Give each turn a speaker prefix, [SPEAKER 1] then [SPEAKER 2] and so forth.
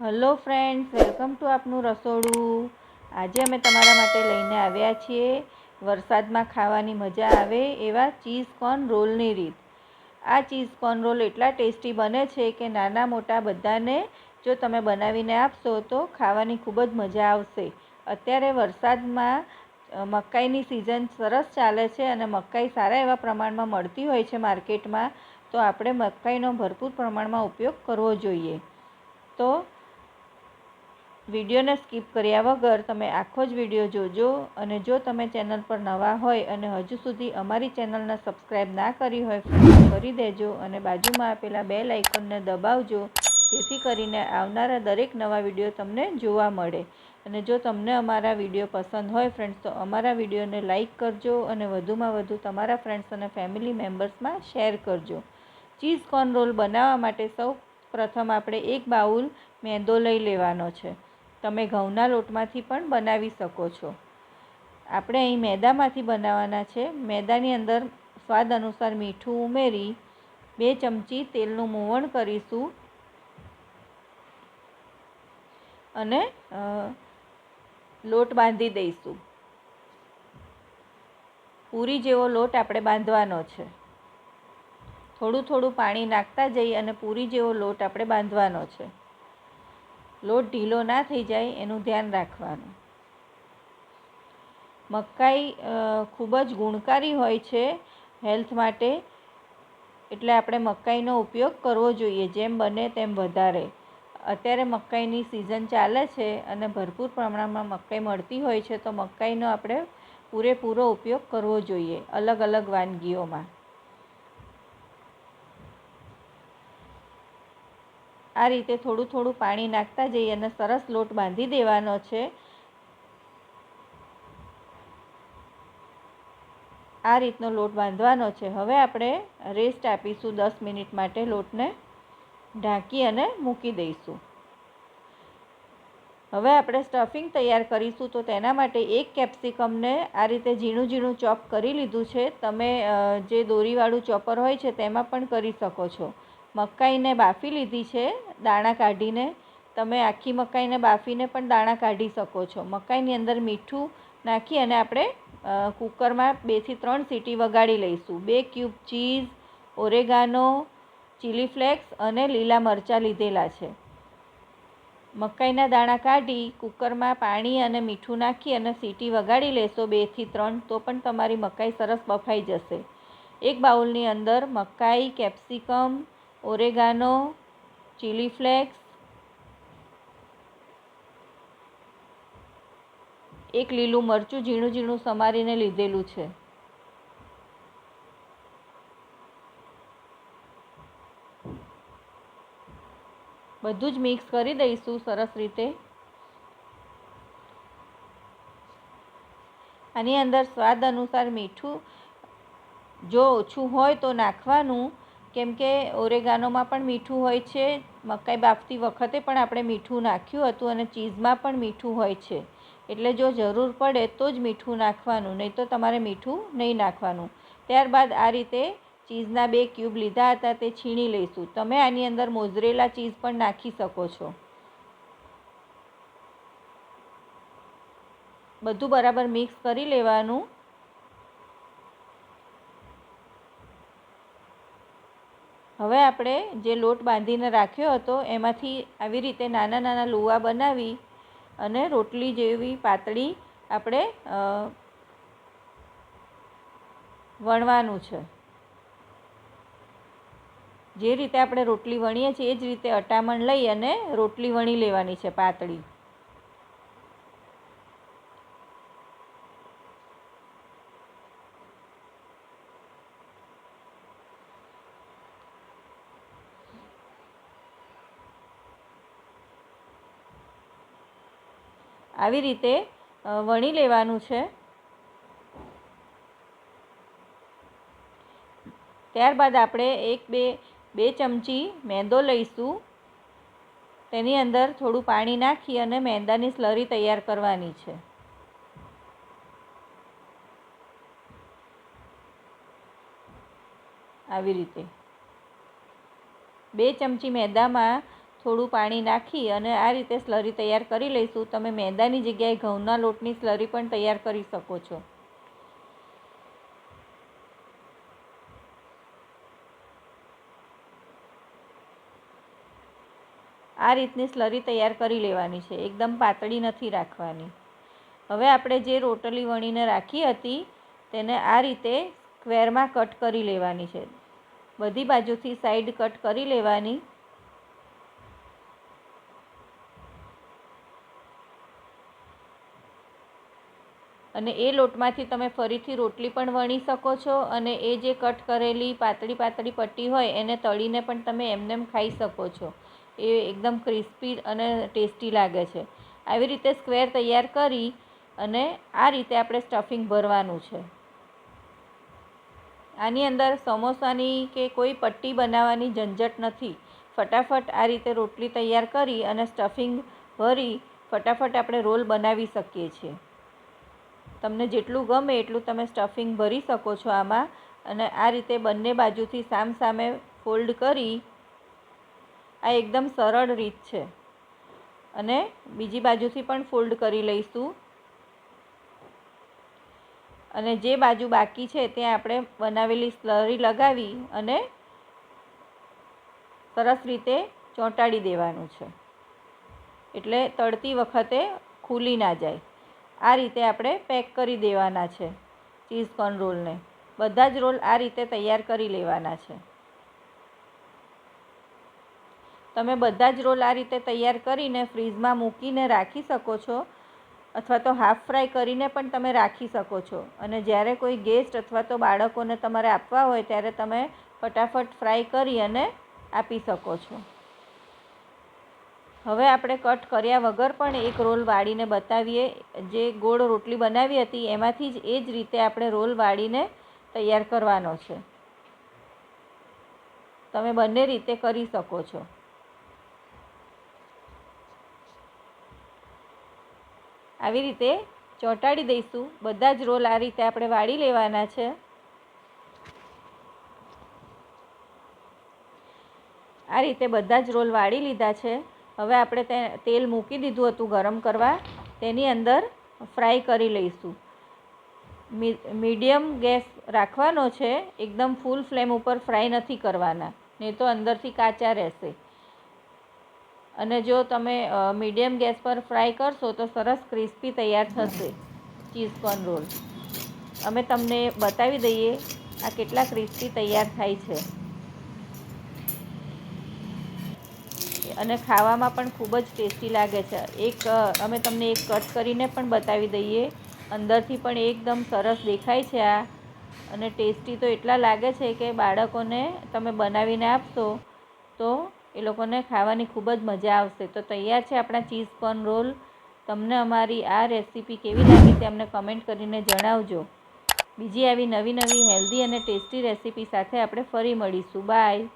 [SPEAKER 1] Hello friends, welcome to આપનું રસોડું. આજે અમે તમારા માટે લઈને આવ્યા છીએ. વરસાદમાં ખાવાની મજા આવે એવા ચીઝ કોર્ન રોલની રીત. આ ચીઝ કોર્ન રોલ એટલા ટેસ્ટી બને છે કે નાના મોટા બધાને જો તમે બનાવીને આપશો તો ખાવાની ખૂબ જ મજા આવશે. અત્યારે વરસાદમાં મકાઈની સિઝન સરસ ચાલે છે અને મકાઈ સારા એવા પ્રમાણમાં મળતી હોય છે માર્કેટમાં, તો આપણે મકાઈનો ભરપૂર પ્રમાણમાં ઉપયોગ કરવો જોઈએ. તો વિડીયોને સ્કીપ કર્યા વગર તમે આખો જ વીડિયો જોજો અને જો તમે ચેનલ પર નવા હોય અને હજુ સુધી અમારી ચેનલને સબસ્ક્રાઈબ ના કરી હોય કરી દેજો અને બાજુમાં આપેલા બે લાઇકોનને દબાવજો, જેથી કરીને આવનારા દરેક નવા વીડિયો તમને જોવા મળે. અને જો તમને અમારા વીડિયો પસંદ હોય ફ્રેન્ડ્સ, તો અમારા વિડીયોને લાઇક કરજો અને વધુમાં વધુ તમારા ફ્રેન્ડ્સ અને ફેમિલી મેમ્બર્સમાં શેર કરજો. ચીઝ કોર્ન રોલ બનાવવા માટે સૌ પ્રથમ આપણે એક બાઉલ મેંદો લઈ લેવાનો છે. તમે ઘઉંના લોટમાંથી પણ બનાવી શકો છો. આપણે અહીં મેદામાંથી બનાવવાના છે. મેદાની અંદર સ્વાદ અનુસાર મીઠું ઉમેરી બે ચમચી તેલનું મોવણ કરીશું. અને લોટ બાંધી દઈશું. પૂરી જેવો લોટ આપણે બાંધવાનો છે. થોડું થોડું પાણી નાખતા જઈ અને પૂરી જેવો લોટ આપણે બાંધવાનો છે. લોટ ઢીલો ના થઈ જાય એનું ધ્યાન રાખવાનું. મકાઈ ખૂબ જ ગુણકારી હોય છે હેલ્થ માટે, એટલે આપણે મકાઈનો ઉપયોગ કરવો જોઈએ, જેમ બને તેમ વધારે. અત્યારે મકાઈની સિઝન ચાલે છે અને ભરપૂર પ્રમાણમાં મકાઈ મળતી હોય છે, તો મકાઈનો આપણે પૂરેપૂરો ઉપયોગ કરવો જોઈએ અલગ અલગ વાનગીઓમાં. આ રીતે થોડું થોડું પાણી નાખતા જઈએ અને સરસ લોટ બાંધી દેવાનો છે. આ રીતનો લોટ બાંધવાનો છે. હવે આપણે રેસ્ટ આપીશું દસ મિનિટ માટે લોટને ઢાંકી અને મૂકી દઈશું. હવે આપણે સ્ટફિંગ તૈયાર કરીશું તો તેના માટે એક કેપ્સિકમને આ રીતે ઝીણું ઝીણું ચોપ કરી લીધું છે. તમે જે દોરીવાળું ચોપર હોય છે તેમાં પણ કરી શકો છો. મકાઈને બાફી લીધી છે, દાણા કાઢીને. તમે આખી મકાઈને બાફીને પણ દાણા કાઢી શકો છો. મકાઈની અંદર મીઠું નાખી અને આપણે કૂકરમાં બેથી ત્રણ સીટી વગાડી લઈશું. બે cube cheese, oregano, chilli flakes અને લીલા મરચાં લીધેલા છે. મકાઈના દાણા કાઢી, કુકરમાં પાણી અને મીઠું નાખી અને સીટી વગાડી લેશો બેથી ત્રણ, તો પણ તમારી મકાઈ સરસ બફાઈ જશે. એક બાઉલની અંદર મકાઈ, કેપ્સિકમ ઓરેગાનો, ચીલી ફ્લેક્સ, એક લીલું મરચું ઝીણું ઝીણું સમારીને લીધેલું છે. બધું જ મિક્સ કરી દઈશું સરસ રીતે. આની અંદર સ્વાદ અનુસાર મીઠું જો ઓછું હોય તો નાખવાનું. કેમ કે ઓરેગાનોમાં પણ મીઠું હોય છે. મકાઈ બાફતી વખતે પણ આપણે મીઠું નાખ્યું હતું અને ચીઝમાં પણ મીઠું હોય છે. એટલે જો જરૂર પડે તો જ મીઠું નાખવાનું, નહીં તો તમારે મીઠું નહીં નાખવાનું. ત્યારબાદ આ રીતે ચીઝના બે ક્યુબ લીધા હતા, તે છીણી લઈશું. તમે આની અંદર મોઝરેલા ચીઝ પણ નાખી શકો છો. બધું બરાબર મિક્સ કરી લેવાનું. હવે આપણે જે લોટ બાંધીને રાખ્યો હતો, એમાંથી આવી રીતે નાના નાના લુવા બનાવી અને રોટલી જેવી પાતળી આપણે વણવાનું છે. જે રીતે આપણે રોટલી વણીએ છીએ, એ જ રીતે અટામણ લઈ અને રોટલી વણી લેવાની છે પાતળી. આવી રીતે વણી લેવાનું છે. ત્યારબાદ આપણે એક, બે બે ચમચી મેંદો લઈશું. તેની અંદર થોડું પાણી નાખી અને મેંદાની સ્લરી તૈયાર કરવાની છે. આવી રીતે. બે ચમચી મેદામાં થોડું પાણી નાખી અને આ રીતે સ્લરી તૈયાર કરી લઈશું. તમે મેંદાની જગ્યાએ ઘઉંના લોટની સ્લરી પણ તૈયાર કરી શકો છો. આ રીતની સ્લરી તૈયાર કરી લેવાની છે. એકદમ પાતળી નથી રાખવાની. હવે આપણે જે રોટલી વણીને રાખી હતી, તેને આ રીતે સ્ક્વેરમાં કટ કરી લેવાની છે. બધી બાજુથી સાઈડ કટ કરી લેવાની. અને એ લોટમાંથી તમે ફરીથી રોટલી પણ વણી શકો છો અને એ જે કટ કરેલી પાતળી પાતળી પટ્ટી હોય એને તળીને પણ તમે એમનેમ ખાઈ શકો છો. એ એકદમ ક્રિસ્પી અને ટેસ્ટી લાગે છે. આવી રીતે સ્ક્વેર તૈયાર કરી અને આ રીતે આપણે સ્ટફિંગ ભરવાનું છે. આની અંદર સમોસાની કે કોઈ પટ્ટી બનાવવાની ઝંઝટ નથી. ફટાફટ આ રીતે રોટલી તૈયાર કરી અને સ્ટફિંગ ભરી ફટાફટ આપણે રોલ બનાવી શકીએ છીએ. તમને જેટલું ગમે એટલું તમે સ્ટફિંગ ભરી શકો છો આમાં. અને આ રીતે બંને બાજુથી સામ સામે ફોલ્ડ કરી આ એકદમ સરળ રીત છે. અને બીજી બાજુથી પણ ફોલ્ડ કરી લઈશું. અને જે બાજુ બાકી છે ત્યાં આપણે બનાવેલી સ્લરી લગાવી અને સરસ રીતે ચોંટાડી દેવાનું છે. એટલે તળતી વખતે ખુલી ના જાય. આ રીતે આપણે પેક કરી દેવાના છે, ચીઝ કોર્ન રોલને બધા જ રોલ આ રીતે તૈયાર કરી લેવાના છે. તમે બધા જ રોલ આ રીતે તૈયાર કરીને ફ્રીઝમાં મૂકીને રાખી શકો છો, અથવા તો હાફ ફ્રાય કરીને પણ તમે રાખી શકો છો. અને જ્યારે કોઈ ગેસ્ટ અથવા તો બાળકોને તમારે આપવા હોય, ત્યારે તમે ફટાફટ ફ્રાય કરી અને આપી શકો છો. હવે આપણે કટ કર્યા વગર પણ એક રોલ વાળીને બતાવીએ. જે ગોળ રોટલી બનાવી હતી, એમાંથી જ એ જ રીતે આપણે રોલ વાળીને તૈયાર કરવાનો છે. તમે બંને રીતે કરી શકો છો. આવી રીતે ચોંટાડી દઈશું. બધા જ રોલ આ રીતે આપણે વાળી લેવાના છે. આ રીતે બધા જ રોલ વાળી લીધા છે. હવે આપણે તે તેલ મૂકી દીધું હતું ગરમ કરવા, તેની અંદર ફ્રાય કરી લઈશું. મીડિયમ ગેસ રાખવાનો છે, એકદમ ફૂલ ફ્લેમ ઉપર ફ્રાય નથી કરવાના, નહીં તો અંદરથી કાચા રહેશે. અને જો તમે મીડિયમ ગેસ પર ફ્રાય કરશો તો સરસ ક્રિસ્પી તૈયાર થશે ચીઝ કોર્ન રોલ. અમે તમને બતાવી દઈએ આ કેટલા ક્રિસ્પી તૈયાર થાય છે. અને ખાવામાં પણ ખૂબ જ ટેસ્ટી લાગે છે. એક અમે તમને એક કટ કરીને પણ બતાવી દઈએ. અંદરથી પણ એકદમ સરસ દેખાય છે આ. અને ટેસ્ટી તો એટલા લાગે છે કે બાળકોને તમે બનાવીને આપશો તો એ લોકોને ખાવાની ખૂબ જ મજા આવશે. તો તૈયાર છે આપણા ચીઝ કોર્ન રોલ. તમને અમારી આ રેસીપી કેવી લાગી તે અમને કમેન્ટ કરીને જણાવજો. બીજી આવી નવી નવી હેલ્ધી અને ટેસ્ટી રેસીપી સાથે આપણે ફરી મળીશું. બાય.